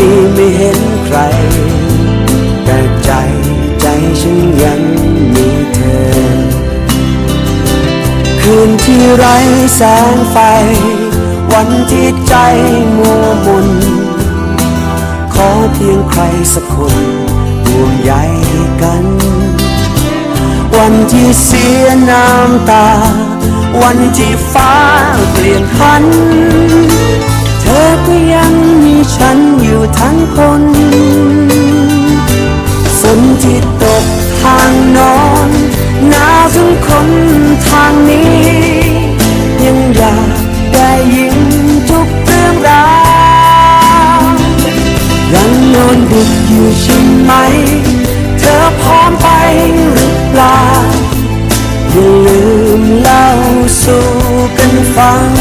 ี ไร้แสงไฟ วันที่ใจมัวมนขอเพียงใครสักคนห่วงใยกัน วันที่เสียน้ำตา วันที่ฟ้าเปลี่ยนพัน เธอก็ยังมีฉันอยู่ทั้งคน ฟัง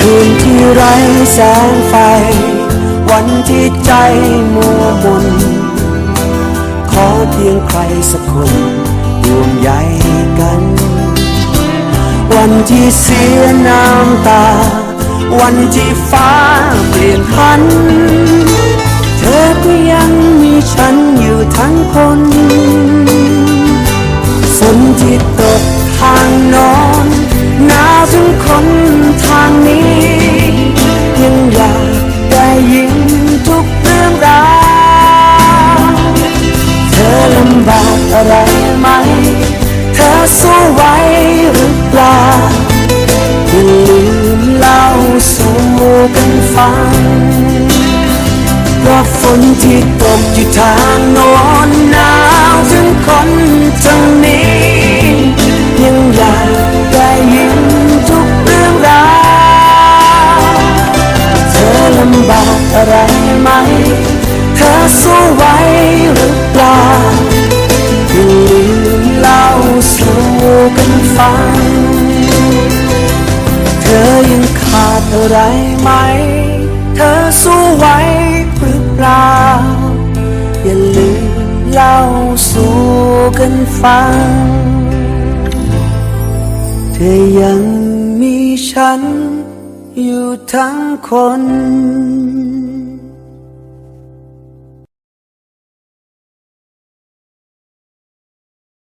คืนที่ไร้แสงไฟ วันที่ใจมัวมน ขอเพียงใครสักคนห่วงใยกัน วันที่เสียน้ำตา วันที่ฟ้าเปลี่ยนพัน เธอก็ยังมีฉันอยู่ทั้งคน ฝนที่ ไรไหม เธอสู้ไหวหรือเปล่า อย่าลืมเล่าสู่กันฟัง เธอยังมีฉันอยู่ทั้งคน